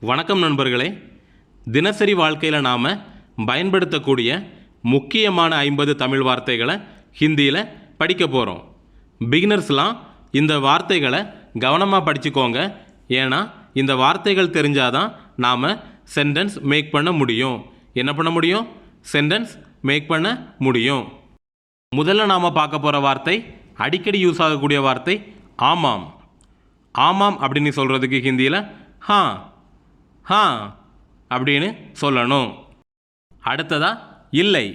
வணக்கம் நண்பர்களே. தினசரி வாழ்க்கையில் நாம் பயன்படுத்தக்கூடிய முக்கியமான ஐம்பது தமிழ் வார்த்தைகளை ஹிந்தியில் படிக்க போகிறோம் பிகினர்ஸ்லாம் இந்த வார்த்தைகளை கவனமாக படிச்சுக்கோங்க. ஏன்னா இந்த வார்த்தைகள் தெரிஞ்சாதான் நாம் சென்டென்ஸ் மேக் பண்ண முடியும். என்ன பண்ண முடியும்? சென்டென்ஸ் மேக் பண்ண முடியும். முதல்ல நாம் பார்க்க போகிற வார்த்தை அடிக்கடி யூஸ் ஆகக்கூடிய வார்த்தை ஆமாம். ஆமாம் அப்படின்னு சொல்கிறதுக்கு ஹிந்தியில் ஹா ஹா அப்படின்னு சொல்லணும். அடுத்ததா இல்லை.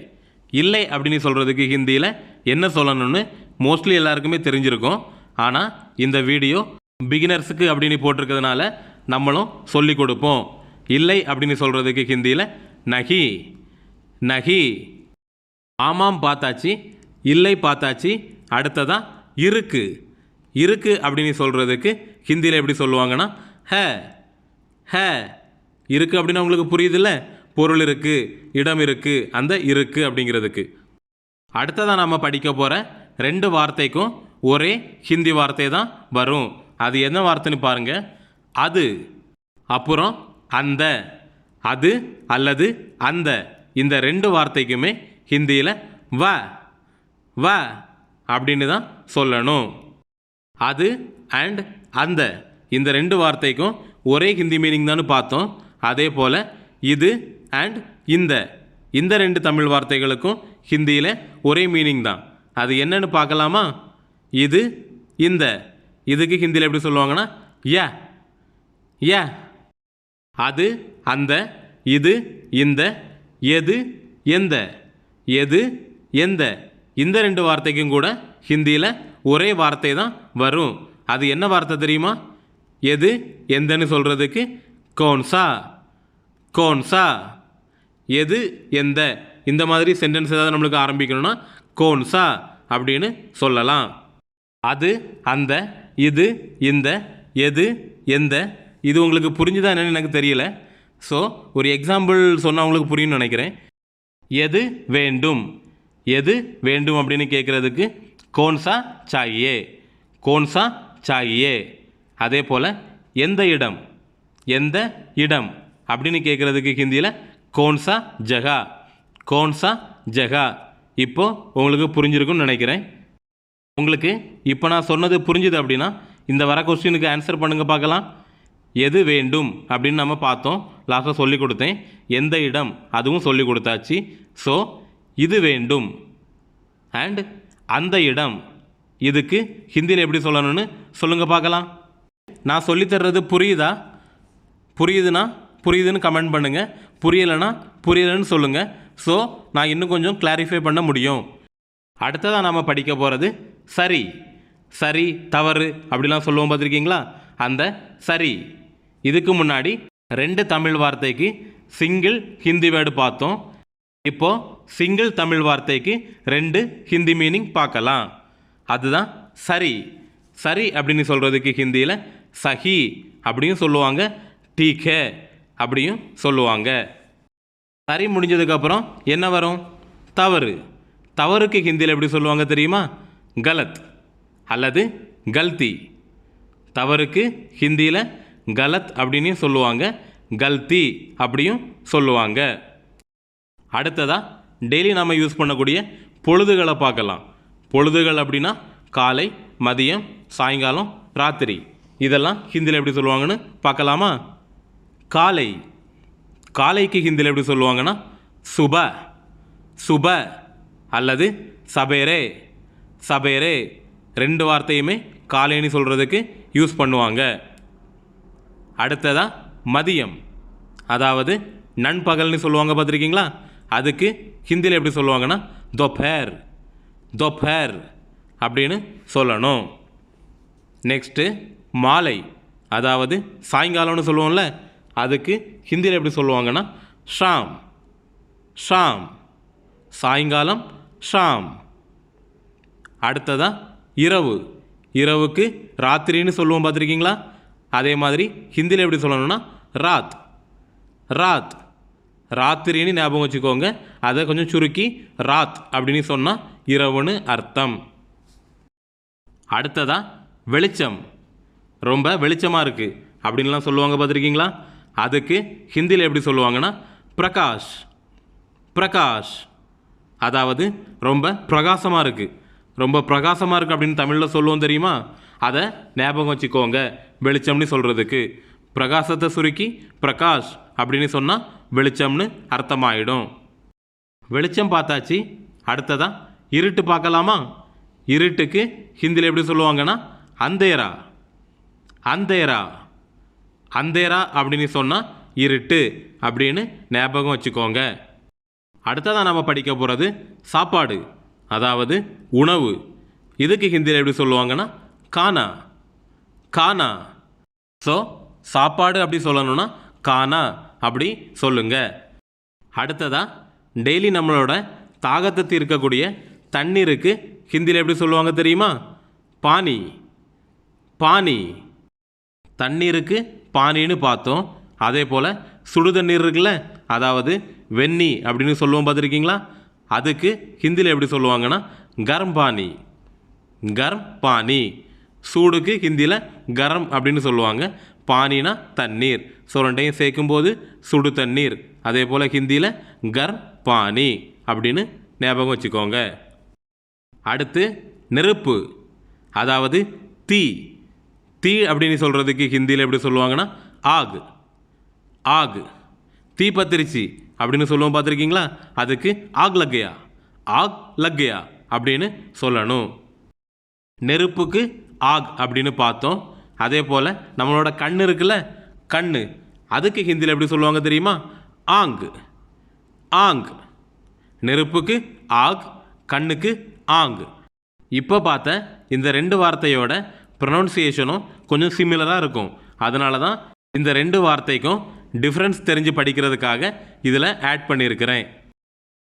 இல்லை அப்படின்னு சொல்கிறதுக்கு ஹிந்தியில் என்ன சொல்லணும்னு மோஸ்ட்லி எல்லாருக்குமே தெரிஞ்சிருக்கும். ஆனால் இந்த வீடியோ பிகினர்ஸுக்கு அப்படின்னு போட்டிருக்கிறதுனால நம்மளும் சொல்லி கொடுப்போம். இல்லை அப்படின்னு சொல்கிறதுக்கு ஹிந்தியில் நகி நகி ஆமாம் பார்த்தாச்சு இல்லை பார்த்தாச்சு. அடுத்ததா இருக்கு. இருக்கு அப்படின்னு சொல்கிறதுக்கு ஹிந்தியில் எப்படி சொல்லுவாங்கன்னா ஹ ஹ. இருக்குது அப்படின்னு உங்களுக்கு புரியுதுல்ல? பொருள் இருக்குது இடம் இருக்குது அந்த இருக்குது அப்படிங்கிறதுக்கு. அடுத்ததாக நம்ம படிக்க போகிற ரெண்டு வார்த்தைக்கும் ஒரே ஹிந்தி வார்த்தை தான் வரும். அது என்ன வார்த்தைன்னு பாருங்கள் அது அப்புறம் அந்த அது அல்லது அந்த. இந்த ரெண்டு வார்த்தைக்குமே ஹிந்தியில் வ வ அப்படின்னு தான் சொல்லணும். அது அண்ட் அந்த. இந்த ரெண்டு வார்த்தைக்கும் ஒரே ஹிந்தி மீனிங் தான் பார்த்தோம். அதே போல் இது அண்ட் இந்த. இந்த ரெண்டு தமிழ் வார்த்தைகளுக்கும் ஹிந்தியில் ஒரே மீனிங் தான். அது என்னன்னு பார்க்கலாமா? இது இந்த. இதுக்கு ஹிந்தியில் எப்படி சொல்லுவாங்கன்னா ய. யா. அது அந்த. இது இந்த. எது எந்த. எது எந்த. இந்த ரெண்டு வார்த்தைக்கும் கூட ஹிந்தியில் ஒரே வார்த்தை தான் வரும். அது என்ன வார்த்தை தெரியுமா? எது எந்தன்னு சொல்கிறதுக்கு கோன்சா கோன்சா. எது எந்த? இந்த மாதிரி சென்டென்ஸ் ஏதாவது நம்மளுக்கு ஆரம்பிக்கணும்னா கோன்சா அப்படின்னு சொல்லலாம். அது அந்த இது இந்த எது எந்த? இது உங்களுக்கு புரிஞ்சுதா என்னென்னு எனக்கு தெரியல. ஸோ ஒரு எக்ஸாம்பிள் சொன்னால் உங்களுக்கு புரியும்னு நினைக்கிறேன். எது வேண்டும்? எது வேண்டும் அப்படின்னு கேட்குறதுக்கு கோன்சா சாயே கோன்சா சாகியே. அதே போல் எந்த இடம்? எந்த இடம்? அப்படின்னு கேட்குறதுக்கு ஹிந்தியில் கோன்சா ஜகா. கோன்சா ஜகா. இப்போது உங்களுக்கு புரிஞ்சிருக்கும்னு நினைக்கிறேன். உங்களுக்கு இப்போ நான் சொன்னது புரிஞ்சுது அப்படின்னா இந்த வர கொஸ்டினுக்கு ஆன்சர் பண்ணுங்கள் பார்க்கலாம். எது வேண்டும் அப்படின்னு நம்ம பார்த்தோம். லாஸ்ட்டாக சொல்லி கொடுத்தேன். எந்த இடம்? அதுவும் சொல்லி கொடுத்தாச்சு. ஸோ இது வேண்டும். அண்ட் அந்த இடம் இதுக்கு ஹிந்தியில் எப்படி சொல்லணும்னு சொல்லுங்கள் பார்க்கலாம். நான் சொல்லித்தர்றது புரியுதா? புரியுதுன்னா புரியுதுன்னு கமெண்ட் பண்ணுங்கள் புரியலைன்னா புரியலைன்னு சொல்லுங்கள் ஸோ நான் இன்னும் கொஞ்சம் கிளாரிஃபை பண்ண முடியும். அடுத்ததாக நாம் படிக்க போகிறது சரி. சரி தவறு அப்படிலாம் சொல்லுவோம் பார்த்துருக்கீங்களா? அந்த சரி. இதுக்கு முன்னாடி ரெண்டு தமிழ் வார்த்தைக்கு சிங்கிள் ஹிந்தி வேர்டு பார்த்தோம். இப்போது சிங்கிள் தமிழ் வார்த்தைக்கு ரெண்டு ஹிந்தி மீனிங் பார்க்கலாம். அதுதான் சரி. சரி அப்படின்னு சொல்கிறதுக்கு ஹிந்தியில் சஹி அப்படின்னு சொல்லுவாங்க. டீக்கே அப்படியும் சொல்லுவாங்க. சரி முடிஞ்சதுக்கப்புறம் என்ன வரும்? தவறு. தவறுக்கு ஹிந்தியில் எப்படி சொல்லுவாங்க தெரியுமா? கலத் அல்லது கல்தி. தவறுக்கு ஹிந்தியில் கலத் அப்படின்னு சொல்லுவாங்க. கல்தி அப்படியும் சொல்லுவாங்க. அடுத்ததாக டெய்லி நம்ம யூஸ் பண்ணக்கூடிய பொழுதுகளை பார்க்கலாம். பொழுதுகள் அப்படின்னா காலை மதியம் சாயங்காலம் ராத்திரி. இதெல்லாம் ஹிந்தியில் எப்படி சொல்லுவாங்கன்னு பார்க்கலாமா? காலை. காலைக்கு ஹிந்தியில் எப்படி சொல்லுவாங்கன்னா சுப சுப அல்லது சபேரே. சபேரே ரெண்டு வார்த்தையுமே காலைன்னு சொல்கிறதுக்கு யூஸ் பண்ணுவாங்க. அடுத்ததாக மதியம். அதாவது நண்பகல்னு சொல்லுவாங்க பார்த்துருக்கீங்களா? அதுக்கு ஹிந்தியில் எப்படி சொல்லுவாங்கன்னா தொப்பேர் தொப்பேர் அப்படின்னு சொல்லணும். நெக்ஸ்ட்டு மாலை. அதாவது சாயங்காலம்னு சொல்லுவோம்ல அதுக்கு ஹிந்தியில் எப்படி சொல்லுவாங்கன்னா ஷாம் ஷாம் சாயங்காலம் ஷாம். அடுத்ததாக இரவு. இரவுக்கு ராத்திரின்னு சொல்லுவோம் பார்த்துருக்கீங்களா? அதே மாதிரி ஹிந்தியில் எப்படி சொல்லணும்னா ராத். ராத். ராத்திரின்னு ஞாபகம் வச்சுக்கோங்க. அதை கொஞ்சம் சுருக்கி ராத் அப்படின்னு சொன்னால் இரவுன்னு அர்த்தம். அடுத்ததாக வெளிச்சம். ரொம்ப வெளிச்சமாக இருக்குது அப்படின்லாம் சொல்லுவாங்க பார்த்துருக்கீங்களா? அதுக்கு ஹிந்தியில் எப்படி சொல்லுவாங்கன்னா பிரகாஷ் பிரகாஷ். அதாவது ரொம்ப பிரகாசமாக இருக்குது ரொம்ப பிரகாசமாக இருக்குது அப்படின்னு தமிழில் சொல்லுவோம் தெரியுமா? அதை ஞாபகம் வச்சுக்கோங்க. வெளிச்சம்னு சொல்கிறதுக்கு பிரகாசத்தை சுருக்கி பிரகாஷ் அப்படின்னு சொன்னால் வெளிச்சம்னு அர்த்தமாயிடும். வெளிச்சம் பார்த்தாச்சு. அடுத்ததான் இருட்டு பார்க்கலாமா? இருட்டுக்கு ஹிந்தியில் எப்படி சொல்லுவாங்கன்னா அந்தேரா. அந்தேரா. அந்தேரா அப்படின்னு சொன்னால் இருட்டு அப்படின்னு ஞாபகம் வச்சுக்கோங்க. அடுத்ததாக நம்ம படிக்க போகிறது சாப்பாடு அதாவது உணவு. இதுக்கு ஹிந்தியில் எப்படி சொல்லுவாங்கன்னா கானா. கானா. ஸோ சாப்பாடு அப்படி சொல்லணும்னா கானா அப்படி சொல்லுங்க. அடுத்ததா டெய்லி நம்மளோட தாகத்தை தீர்க்கக்கூடிய தண்ணீருக்கு ஹிந்தியில் எப்படி சொல்லுவாங்க தெரியுமா? பானி பானி தண்ணீருக்கு பானின்னு பார்த்தோம். அதே போல் சுடு தண்ணீர் இருக்குல்ல அதாவது வெந்நி அப்படின்னு சொல்லுவோம் பார்த்துருக்கீங்களா? அதுக்கு ஹிந்தியில் எப்படி சொல்லுவாங்கன்னா கரம் பானி. கரம் பானி. சூடுக்கு ஹிந்தியில் கரம் அப்படின்னு சொல்லுவாங்க. பானினா தண்ணீர். ஸோ ரெண்டையும் சேர்க்கும்போது சுடு தண்ணீர். அதே போல் ஹிந்தியில் கரம் பானி அப்படின்னு ஞாபகம் வச்சுக்கோங்க. அடுத்து நெருப்பு. அதாவது தீ. தீ அப்படின்னு சொல்கிறதுக்கு ஹிந்தியில் எப்படி சொல்லுவாங்கன்னா ஆகு. ஆகு. தீ பத்திரிச்சி அப்படின்னு சொல்லுவோம் பார்த்துருக்கீங்களா? அதுக்கு ஆக் லக்கையா ஆக் லக்கையா அப்படின்னு சொல்லணும். நெருப்புக்கு ஆக் அப்படின்னு பார்த்தோம். அதே போல் நம்மளோட கண் இருக்குல்ல கண் அதுக்கு ஹிந்தியில் எப்படி சொல்லுவாங்க தெரியுமா? ஆங் ஆங். நெருப்புக்கு ஆக் கண்ணுக்கு ஆங் இப்போ பார்த்த இந்த ரெண்டு வார்த்தையோட ப்ரொனவுன்சியேஷனும் கொஞ்சம் சிமிலராக இருக்கும். அதனால தான் இந்த ரெண்டு வார்த்தைக்கும் டிஃப்ரென்ஸ் தெரிஞ்சு படிக்கிறதுக்காக இதில் ஆட் பண்ணியிருக்கிறேன்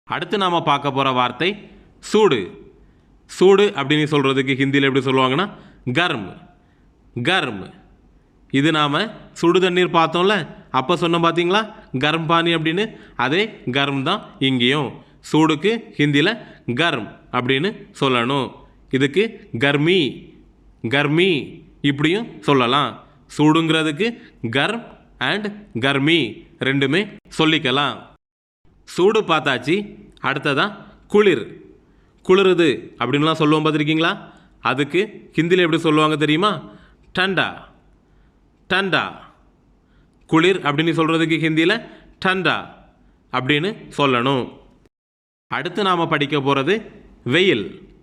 அடுத்து நாம் பார்க்க போகிற வார்த்தை சூடு. சூடு அப்படின்னு சொல்கிறதுக்கு ஹிந்தியில் எப்படி சொல்லுவாங்கன்னா கர்ம். கர்ம். இது நாம் சுடு தண்ணீர் பார்த்தோம்ல அப்போ சொன்னோம் பார்த்தீங்களா கர்ம் பானி அப்படின்னு. அதே கர்ம் தான் இங்கேயும். சூடுக்கு ஹிந்தியில் கர்ம் அப்படின்னு சொல்லணும். இதுக்கு கர்மி. கர்மி இப்படியும் சொல்லலாம். சூடுங்கிறதுக்கு கர்ம் அண்ட் கர்மி ரெண்டுமே சொல்லிக்கலாம். சூடு பார்த்தாச்சு அடுத்ததான் குளிர். குளிருது அப்படின்லாம் சொல்லுவோம் பார்த்துருக்கீங்களா? அதுக்கு ஹிந்தியில் எப்படி சொல்லுவாங்க தெரியுமா? டண்டா. டண்டா. குளிர் அப்படின்னு சொல்கிறதுக்கு ஹிந்தியில் டண்டா அப்படின்னு சொல்லணும். அடுத்து நாம் படிக்க போகிறது வெயில்.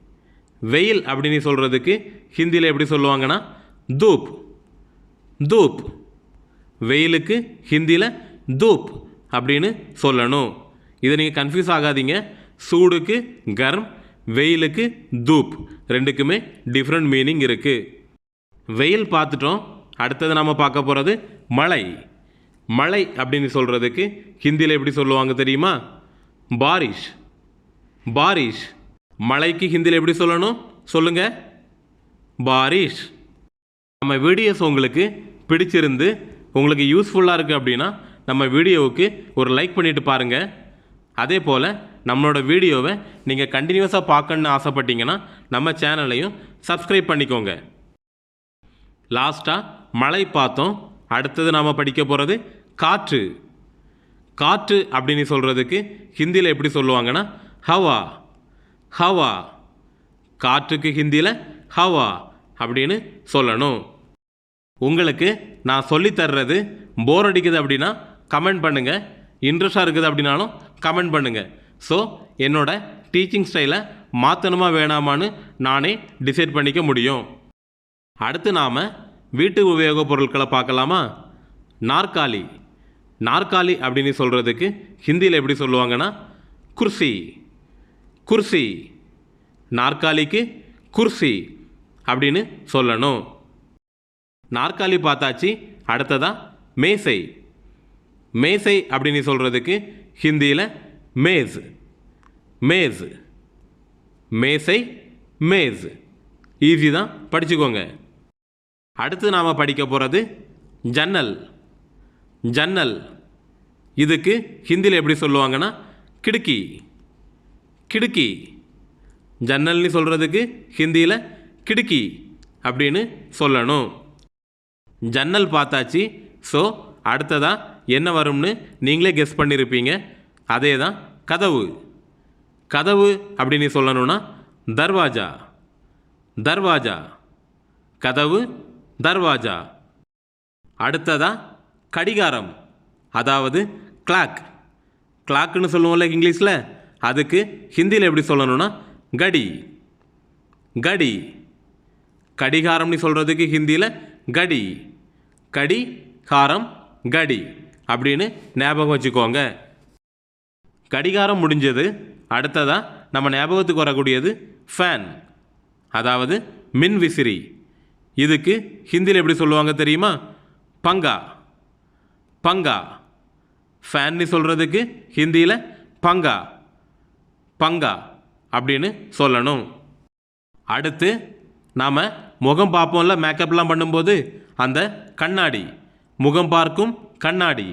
வெயில் அப்படின்னு சொல்கிறதுக்கு ஹிந்தியில் எப்படி சொல்லுவாங்கன்னா தூப். தூப். வெயிலுக்கு ஹிந்தியில் தூப் அப்படின்னு சொல்லணும். இதை நீங்கள் கன்ஃபியூஸ் ஆகாதீங்க. சூடுக்கு கர்ம் வெயிலுக்கு தூப். ரெண்டுக்குமே டிஃப்ரெண்ட் மீனிங் இருக்குது வெயில் பார்த்துட்டோம். அடுத்தது நம்ம பார்க்க போகிறது மழை. மழை அப்படின்னு சொல்கிறதுக்கு ஹிந்தியில் எப்படி சொல்லுவாங்க தெரியுமா? பாரிஷ். பாரிஷ். மழைக்கு ஹிந்தியில் எப்படி சொல்லணும்? சொல்லுங்க. பாரிஷ். நம்ம வீடியோஸ் உங்களுக்கு பிடிச்சிருந்து உங்களுக்கு யூஸ்ஃபுல்லாக இருக்குது அப்படின்னா நம்ம வீடியோவுக்கு ஒரு லைக் பண்ணிவிட்டு பாருங்கள் அதே போல் நம்மளோட வீடியோவை நீங்கள் கண்டினியூஸாக பார்க்கணுன்னு ஆசைப்பட்டீங்கன்னா நம்ம சேனலையும் சப்ஸ்கிரைப் பண்ணிக்கோங்க. லாஸ்ட்டாக மழை பார்த்தோம். அடுத்தது நாம் படிக்க போகிறது காற்று. காற்று அப்படின்னு சொல்கிறதுக்கு ஹிந்தியில் எப்படி சொல்லுவாங்கன்னா ஹவா. ஹவா. காற்றுக்கு ஹிந்தியில் ஹவா அப்படின்னு சொல்லணும். உங்களுக்கு நான் சொல்லித் தர்றது போர் அடிக்குது அப்படின்னா கமெண்ட் பண்ணுங்கள் இன்ட்ரெஸ்டாக இருக்குது அப்படின்னாலும் கமெண்ட் பண்ணுங்கள் ஸோ என்னோட டீச்சிங் ஸ்டைலை மாற்றணுமா வேணாமான்னு நானே டிசைட் பண்ணிக்க முடியும். அடுத்து நாம் வீட்டு உபயோகப் பொருட்களை பார்க்கலாமா? நாற்காலி. நாற்காலி அப்படின்னு சொல்கிறதுக்கு ஹிந்தியில் எப்படி சொல்லுவாங்கன்னா குர்சி. குர்சி. நாற்காலிக்கு குர்சி அப்படின்னு சொல்லணும். நாற்காலி பார்த்தாச்சு அடுத்ததா மேசை. மேசை அப்படின்னு சொல்கிறதுக்கு ஹிந்தியில் மேஸ். மேஸ். மேசை மேஸ். ஈஸி தான் படிச்சுக்கோங்க. அடுத்து நாம் படிக்க போகிறது ஜன்னல். ஜன்னல். இதுக்கு ஹிந்தியில் எப்படி சொல்லுவாங்கன்னா கிடுக்கி. கிடுக்கி. ஜன்னல்னு சொல்கிறதுக்கு ஹிந்தியில் கிடுக்கி அப்படின்னு சொல்லணும். ஜன்னல் பார்த்தாச்சு. ஸோ அடுத்ததாக என்ன வரும்னு நீங்களே கெஸ் பண்ணியிருப்பீங்க அதே தான் கதவு. கதவு அப்படின்னு சொல்லணும்னா தர்வாஜா. தர்வாஜா. கதவு தர்வாஜா. அடுத்ததா கடிகாரம். அதாவது கிளாக் கிளாக்குன்னு சொல்லுவோம்ல இங்கிலீஷில்? அதுக்கு ஹிந்தியில் எப்படி சொல்லணும்னா கடி. கடி. கடிகாரம்னு சொல்கிறதுக்கு ஹிந்தியில் கடி. கடி காரம் கடி அப்படின்னு ஞாபகம் வச்சுக்கோங்க. கடிகாரம் முடிஞ்சது. அடுத்ததாக நம்ம ஞாபகத்துக்கு வரக்கூடியது ஃபேன் அதாவது மின் விசிறி இதுக்கு ஹிந்தியில் எப்படி சொல்லுவாங்க தெரியுமா? பங்கா. பங்கா. ஃபேன்னு சொல்கிறதுக்கு ஹிந்தியில் பங்கா. பங்கா அப்படின்னு சொல்லணும். அடுத்து நாம் முகம் பார்ப்போம்ல மேக்கப்லாம் பண்ணும்போது அந்த கண்ணாடி. முகம் பார்க்கும் கண்ணாடி.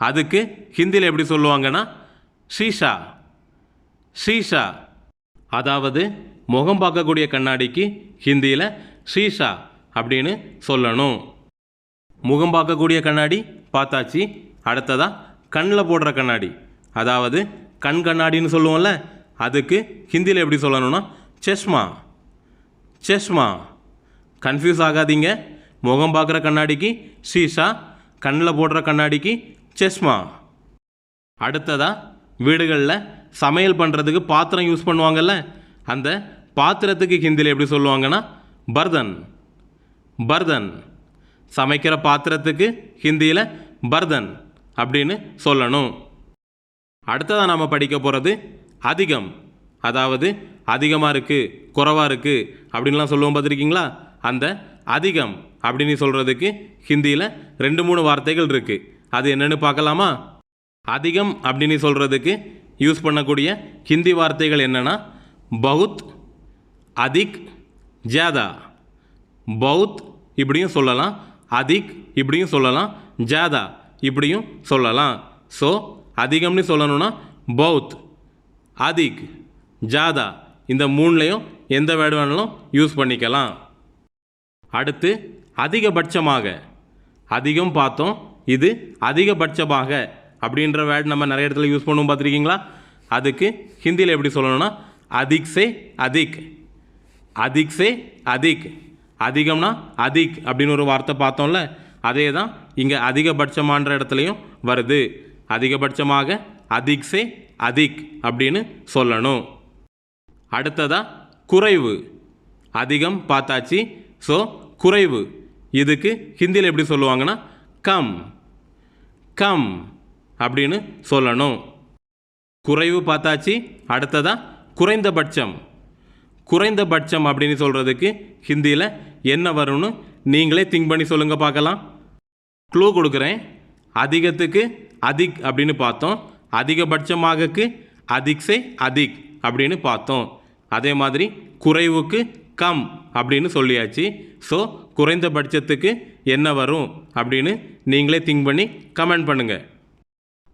அதுக்கு ஹிந்தியில் எப்படி சொல்லுவாங்கன்னா ஷீஷா. ஷீஷா. அதாவது முகம் பார்க்கக்கூடிய கண்ணாடிக்கு ஹிந்தியில் ஷீஷா அப்படின்னு சொல்லணும். முகம் பார்க்கக்கூடிய கண்ணாடி பார்த்தாச்சு. அடுத்ததாக கண்ணில் போடுற கண்ணாடி. அதாவது கண் கண்ணாடின்னு சொல்லுவோம்ல அதுக்கு ஹிந்தியில் எப்படி சொல்லணும்னா செஷ்மா செஷ்மா. கன்ஃபியூஸ் ஆகாதீங்க. முகம் பார்க்குற கண்ணாடிக்கு ஷீஷா கண்ணில் போடுற கண்ணாடிக்கு செஷ்மா. அடுத்ததாக வீடுகளில் சமையல் பண்ணுறதுக்கு பாத்திரம் யூஸ் பண்ணுவாங்கள்ல அந்த பாத்திரத்துக்கு ஹிந்தியில் எப்படி சொல்லுவாங்கன்னா பர்தன். பர்தன். சமைக்கிற பாத்திரத்துக்கு ஹிந்தியில் பர்தன் அப்படின்னு சொல்லணும். அடுத்ததாக நாம் படிக்க போகிறது அதிகம். அதாவது அதிகமாக இருக்குது குறைவாக இருக்குது அப்படின்லாம் சொல்லுவோம் பார்த்துருக்கீங்களா? அந்த அதிகம் அப்படின்னு சொல்கிறதுக்கு ஹிந்தியில் ரெண்டு மூணு வார்த்தைகள் இருக்குது அது என்னென்னு பார்க்கலாமா? அதிகம் அப்படின்னு சொல்கிறதுக்கு யூஸ் பண்ணக்கூடிய ஹிந்தி வார்த்தைகள் என்னென்னா பகுத் அதிக் ஜாதா. பௌத் இப்படியும் சொல்லலாம் அதிக் இப்படியும் சொல்லலாம் ஜாதா இப்படியும் சொல்லலாம். ஸோ அதிகம்னு சொல்லணும்னா பௌத் அதிக் ஜாதா இந்த மூணுலேயும் எந்த வேர்டு வேணாலும் யூஸ் பண்ணிக்கலாம். அடுத்து அதிகபட்சமாக. அதிகம் பார்த்தோம் இது அதிகபட்சமாக அப்படின்ற வேர்டு நம்ம நிறைய இடத்துல யூஸ் பண்ணுவோம் பார்த்துருக்கீங்களா? அதுக்கு ஹிந்தியில் எப்படி சொல்லணும்னா அதிக் சே அதிக். அதிக் சே அதிக். அதிகம்னா அதிக் அப்படின்னு ஒரு வார்த்தை பார்த்தோம்ல அதே தான் இங்கே அதிகபட்சமான்ற இடத்துலையும் வருது. அதிகபட்சமாக அதிக் சே அதிக் அப்படின்னு சொல்லணும். அடுத்ததாக குறைவு. அதிகம் பார்த்தாச்சு ஸோ குறைவு. இதுக்கு ஹிந்தியில் எப்படி சொல்லுவாங்கன்னா கம். கம் அப்படின்னு சொல்லணும். குறைவு பார்த்தாச்சு அடுத்ததாக குறைந்தபட்சம். குறைந்தபட்சம் அப்படின்னு சொல்கிறதுக்கு ஹிந்தியில் என்ன வரும்னு நீங்களே திங்க் பண்ணி சொல்லுங்கள் பார்க்கலாம். க்ளூ கொடுக்குறேன். அதிகத்துக்கு அதிக் அப்படின்னு பார்த்தோம். அதிகபட்சமாகக்கு அதிக்ஸை அதிக் அப்படின்னு பார்த்தோம். அதே மாதிரி குறைவுக்கு கம் அப்படின்னு சொல்லியாச்சு. ஸோ குறைந்தபட்சத்துக்கு என்ன வரும் அப்படின்னு நீங்களே திங்க் பண்ணி கமெண்ட் பண்ணுங்கள்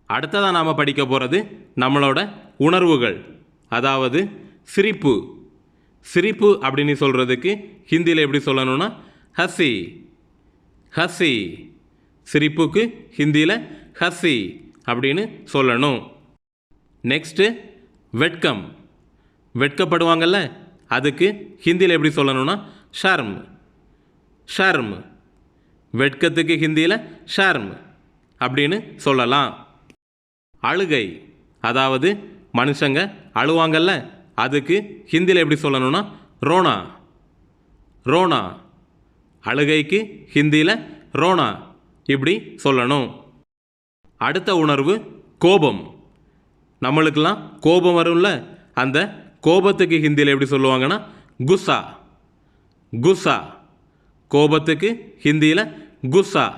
அடுத்ததாக நாம் படிக்க போகிறது நம்மளோட உணர்வுகள். அதாவது சிரிப்பு. சிரிப்பு அப்படின்னு சொல்கிறதுக்கு ஹிந்தியில் எப்படி சொல்லணும்னா ஹசி. ஹசி. சிரிப்புக்கு ஹிந்தியில் ஹசி. அப்படின்னு சொல்லணும். நெக்ஸ்ட்டு வெட்கம். வெட்கப்படுவாங்கல்ல அதுக்கு ஹிந்தியில் எப்படி சொல்லணும்னா ஷர்ம். ஷர்ம். வெட்கத்துக்கு ஹிந்தியில் ஷர்ம் அப்படின்னு சொல்லலாம். அழுகை. அதாவது மனுஷங்க அழுவாங்கல்ல அதுக்கு ஹிந்தியில் எப்படி சொல்லணும்னா ரோனா. ரோனா. அழுகைக்கு ஹிந்தியில் ரோனா. இப்படி சொல்லணும். அடுத்த உணர்வு கோபம். நம்மளுக்கெல்லாம் கோபம் வரும்ல? அந்த கோபத்துக்கு ஹிந்தியில் எப்படி சொல்லுவாங்கன்னா குஸ்ஸா. குஸ்ஸா. கோபத்துக்கு ஹிந்தியில் குஸ்ஸா.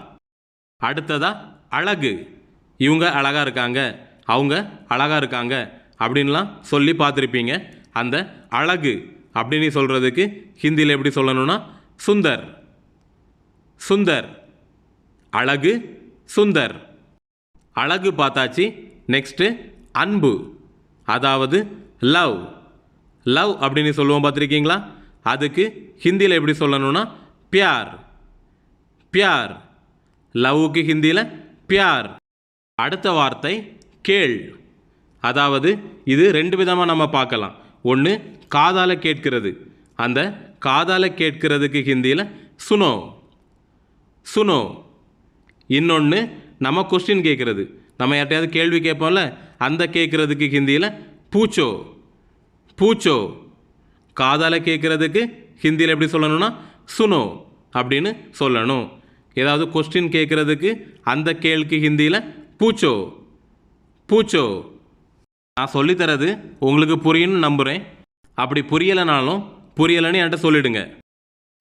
அடுத்ததா அழகு. இவங்க அழகாக இருக்காங்க அவங்க அழகாக இருக்காங்க அப்படின்லாம் சொல்லி பார்த்துருப்பீங்க. அந்த அழகு அப்படின்னு சொல்கிறதுக்கு ஹிந்தியில் எப்படி சொல்லணும்னா சுந்தர். சுந்தர். அழகு சுந்தர். அழகு பார்த்தாச்சு. நெக்ஸ்ட்டு அன்பு. அதாவது லவ் லவ் அப்படின்னு சொல்லுவோம் பார்த்துருக்கீங்களா? அதுக்கு ஹிந்தியில் எப்படி சொல்லணும்னா பியார். பியார். லவ்வுக்கு ஹிந்தியில் பியார். அடுத்த வார்த்தை கேள். அதாவது இது ரெண்டு விதமாக நம்ம பார்க்கலாம். ஒன்று காதால் கேட்கிறது. அந்த காதால் கேட்கிறதுக்கு ஹிந்தியில் சுனோ. சுனோ. இன்னொன்று நம்ம கொஸ்டின் கேட்குறது. நம்ம யார்ட்டையாவது கேள்வி கேட்போம்ல அந்த கேட்குறதுக்கு ஹிந்தியில் பூச்சோ? பூச்சோ? காதால் கேட்குறதுக்கு ஹிந்தியில் எப்படி சொல்லணும்னா சுனோ அப்படின்னு சொல்லணும். ஏதாவது கொஸ்டின் கேட்குறதுக்கு அந்த கேள்விக்கு ஹிந்தியில் பூச்சோ? பூச்சோ? நான் சொல்லித்தரது உங்களுக்கு புரியும்னு நம்புகிறேன் அப்படி புரியலைனாலும் புரியலைன்னு என்கிட்ட சொல்லிடுங்க.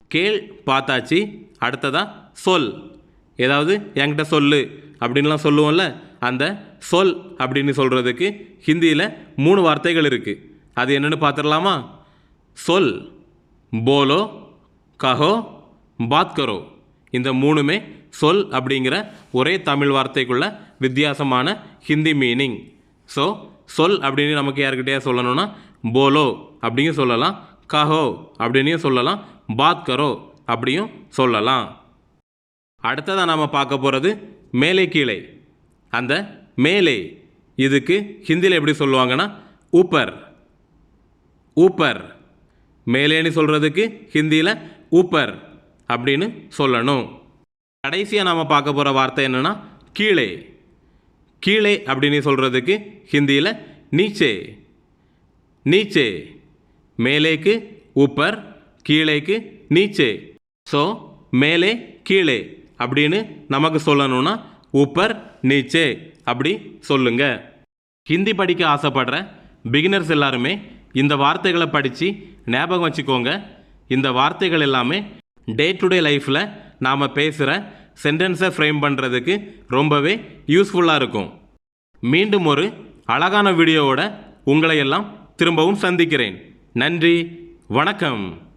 கேள் பார்த்தாச்சு அடுத்ததாக சொல். ஏதாவது என்கிட்ட சொல்லு அப்படின்லாம் சொல்லுவோம்ல அந்த சொல் அப்படின்னு சொல்கிறதுக்கு ஹிந்தியில் மூணு வார்த்தைகள் இருக்குது அது என்னென்னு பார்த்துடலாமா? சொல் போலோ கஹோ பாத் கரோ இந்த மூணுமே சொல் அப்படிங்கிற ஒரே தமிழ் வார்த்தைக்குள்ள வித்தியாசமான ஹிந்தி மீனிங் ஸோ சொல் அப்படின்னு நமக்கு யாருக்கிட்டே சொல்லணும்னா போலோ அப்படின்னு சொல்லலாம் கஹோ அப்படின்னும் சொல்லலாம் பாத் கரோ அப்படியும் சொல்லலாம். அடுத்ததாக நாம் பார்க்க போகிறது மேலே கீழே. அந்த மேலே இதுக்கு ஹிந்தியில் எப்படி சொல்லுவாங்கன்னா ஊப்பர் ஊப்பர் மேலேன்னு சொல்கிறதுக்கு ஹிந்தியில் ஊப்பர் அப்படின்னு சொல்லணும். கடைசியாக நாம் பார்க்க போகிற வார்த்தை என்னென்னா கீழே. கீழே அப்படின்னு சொல்கிறதுக்கு ஹிந்தியில் நீச்சே. நீச்சே. மேலேக்கு ஊப்பர் கீழேக்கு நீச்சே. ஸோ மேலே கீழே. அப்படின்னு நமக்கு சொல்லணும்னா உப்பர் நீச்சே அப்படி சொல்லுங்க. ஹிந்தி படிக்க ஆசைப்படுற பிகினர்ஸ் எல்லாருமே இந்த வார்த்தைகளை படித்து ஞாபகம் வச்சுக்கோங்க. இந்த வார்த்தைகள் எல்லாமே டே டு டே லைஃப்பில் நாம் பேசுகிற சென்டென்ஸை ஃப்ரேம் பண்ணுறதுக்கு ரொம்பவே யூஸ்ஃபுல்லாக இருக்கும். மீண்டும் ஒரு அழகான வீடியோவோட உங்களையெல்லாம் திரும்பவும் சந்திக்கிறேன். நன்றி வணக்கம்.